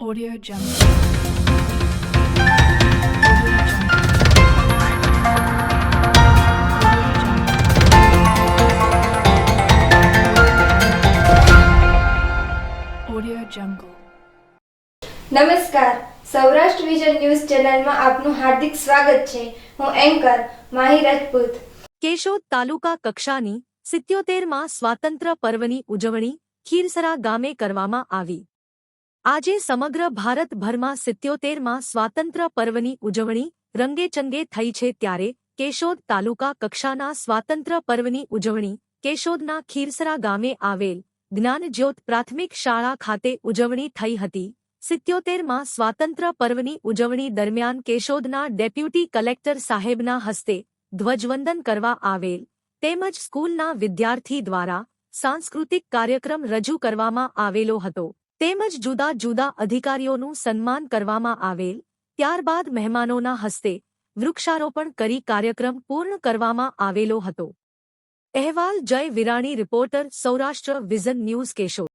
Audio Jungle. Audio Jungle. નમસ્કાર. Saurashtra vision news ચેનલમાં આપનું હાર્દિક સ્વાગત છે. હું એન્કર માહી રાજપૂત. કેશોદ તાલુકા કક્ષાની સિત્યોતેરમાં સ્વાતંત્ર્ય પર્વની ઉજવણી ખીરસરા ગામે કરવામાં આવી. આજે સમગ્ર ભારતભરમાં સિત્યોતેરમાં સ્વાતંત્ર્ય પર્વની ઉજવણી રંગેચંગે થઈ છે ત્યારે કેશોદ તાલુકા કક્ષાના સ્વાતંત્ર્ય પર્વની ઉજવણી કેશોદના ખીરસરા ગામે આવેલ જ્ઞાનજ્યોત પ્રાથમિક શાળા ખાતે ઉજવણી થઈ હતી. સિત્યોતેરમાં સ્વાતંત્ર્ય પર્વની ઉજવણી દરમિયાન કેશોદના ડેપ્યુટી કલેક્ટર સાહેબના હસ્તે ધ્વજવંદન કરવા આવેલ તેમજ સ્કૂલના વિદ્યાર્થી દ્વારા સાંસ્કૃતિક કાર્યક્રમ રજૂ કરવામાં આવેલો હતો. તેમજ જુદા જુદા અધિકારીઓનું સન્માન કરવામાં આવેલ. ત્યારબાદ મહેમાનોના હસ્તે વૃક્ષારોપણ કરી કાર્યક્રમ પૂર્ણ કરવામાં આવેલો હતો. અહેવાલ Jay Virani, reporter, Saurashtra, vision news, Keshod.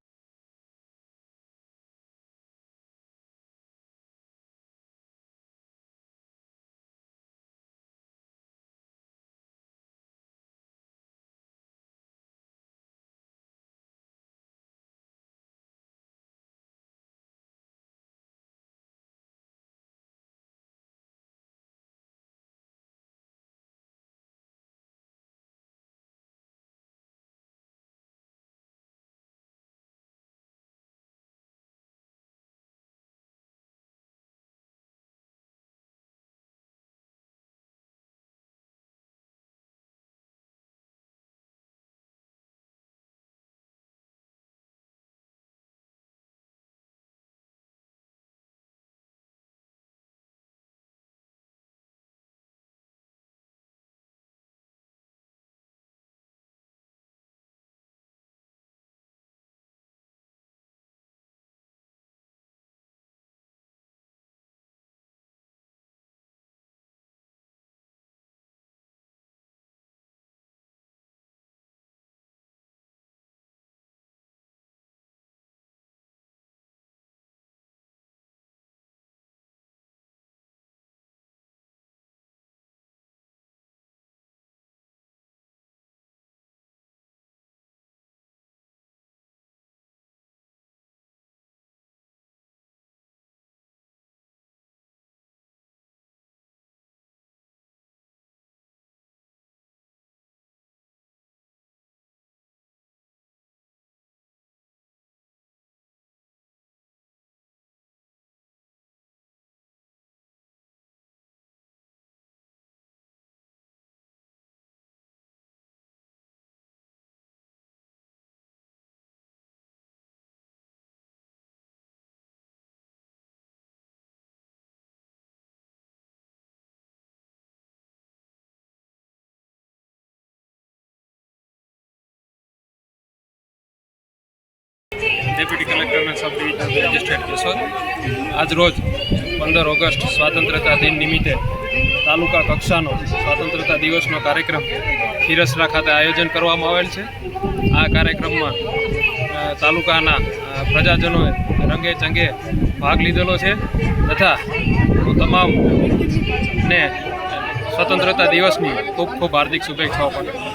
કલેક્ટરના sub divisional magistrate Keshod આજરોજ પંદર ઓગસ્ટ સ્વાતંત્રતા દિન નિમિત્તે તાલુકા કક્ષાનો સ્વાતંત્રતા દિવસનો કાર્યક્રમ ખીરસરા ખાતે આયોજન કરવામાં આવેલ છે. આ કાર્યક્રમમાં તાલુકાના પ્રજાજનોએ રંગે ચંગે ભાગ લીધેલો છે તથા તમામને સ્વતંત્રતા દિવસની ખૂબ ખૂબ હાર્દિક શુભેચ્છાઓ પાઠવું